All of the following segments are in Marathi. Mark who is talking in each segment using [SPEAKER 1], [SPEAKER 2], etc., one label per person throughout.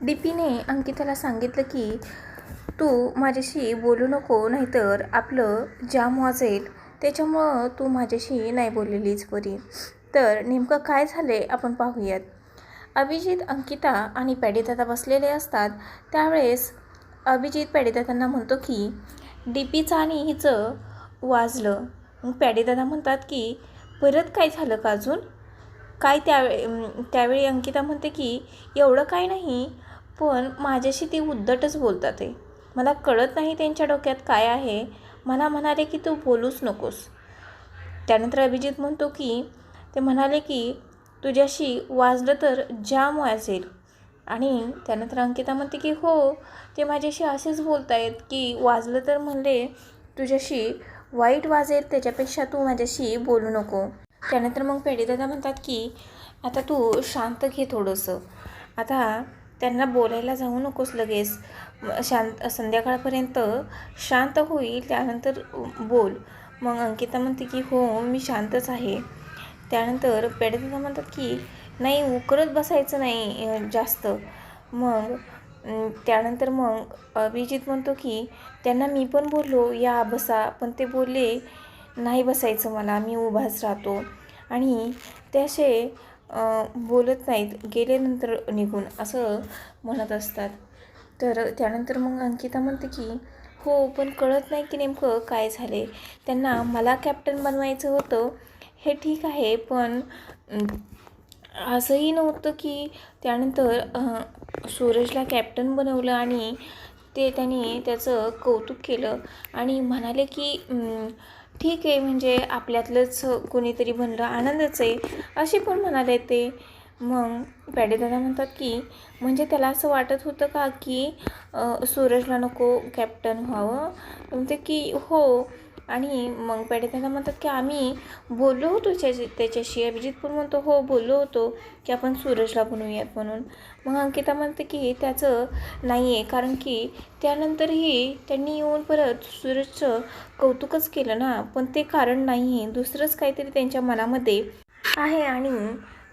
[SPEAKER 1] डी पीने अंकिताला सांगितलं की तू माझ्याशी बोलू नको नाहीतर आपलं जाम वाजेल त्याच्यामुळं तू माझ्याशी नाही बोललेलीच बरी तर नेमकं काय झाले आपण पाहूयात. अभिजित अंकिता आणि पॅडेदादा बसलेले असतात. त्यावेळेस अभिजित पॅडेदादांना म्हणतो की डी पीचं आणि हिचं वाजलं. पॅडेदादा म्हणतात की परत काय झालं का अजून? काय त्यावे त्यावेळी अंकिता म्हणते की एवढं काय नाही पण माझ्याशी ती उद्धटच बोलतात आहे मला कळत नाही त्यांच्या डोक्यात काय आहे. मला म्हणाले की तू बोलूच नकोस. त्यानंतर अभिजित म्हणतो की ते म्हणाले की तुझ्याशी वाजलं तर जाम वाजेल. आणि त्यानंतर अंकिता म्हणते की हो ते माझ्याशी असेच बोलत आहेत की वाजलं तर म्हणले तुझ्याशी वाईट वाजेल त्याच्यापेक्षा तू माझ्याशी बोलू नको. त्यानंतर मग पेढीदादा म्हणतात की आता तू शांत घे थोडंसं. आता त्यांना बोलायला जाऊ नकोस लगेच. शांत संध्याकाळपर्यंत शांत होईल त्यानंतर बोल. मग अंकिता म्हणते की हो मी शांतच आहे. त्यानंतर पेढीदादा म्हणतात की नाही उकरत बसायचं नाही जास्त. मग त्यानंतर मग अभिजित म्हणतो की त्यांना मी पण बोललो या बसा. पण ते बोलले नाही बसायचं मला मी उभाच राहतो. आणि ते असे बोलत नाहीत. गेल्यानंतर निघून असं म्हणत असतात. तर त्यानंतर मग अंकिता म्हणते की हो पण कळत नाही की नेमकं काय झाले. त्यांना मला कॅप्टन बनवायचं होतं. हे ठीक आहे पण असंही नव्हतं की त्यानंतर सूरजला कॅप्टन बनवलं आणि ते त्यांनी त्याचं कौतुक केलं आणि म्हणाले की ठीक आहे म्हणजे आपल्यातलंच कोणीतरी बनलं आनंदच आहे. असे पण म्हणाले ते? मग पॅडेदादा म्हणतात की म्हणजे त्याला असं वाटत होतं का की सूरजला नको कॅप्टन व्हावं? म्हणते की हो आणि मग पॅडेदादा म्हणतात की आम्ही बोललो होतो त्याच्या त्याच्याशी. अभिजित पण म्हणतो हो बोललो होतो की आपण सूरजला बनवूयात म्हणून. मग अंकिता म्हणते की त्याचं नाही आहे कारण की त्यानंतरही त्यांनी येऊन परत सूरजचं कौतुकच केलं ना. पण ते कारण नाही आहे दुसरंच काहीतरी त्यांच्या मनामध्ये आहे आणि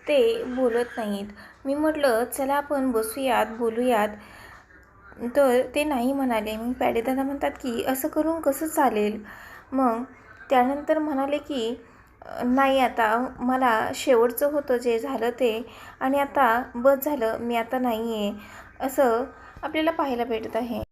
[SPEAKER 1] ते बोलत नाहीत. मी म्हटलं चला आपण बसूयात बोलूयात. तर ते नाही म्हणाले. मग पॅडेदादा म्हणतात की असं करून कसं चालेल? मग त्यानंतर म्हणाले की नाही आता मला शेवटचं होतं जे झालं ते आणि आता बस झालं मी आता नाही आहे असं आपल्याला पाहायला भेटत आहे.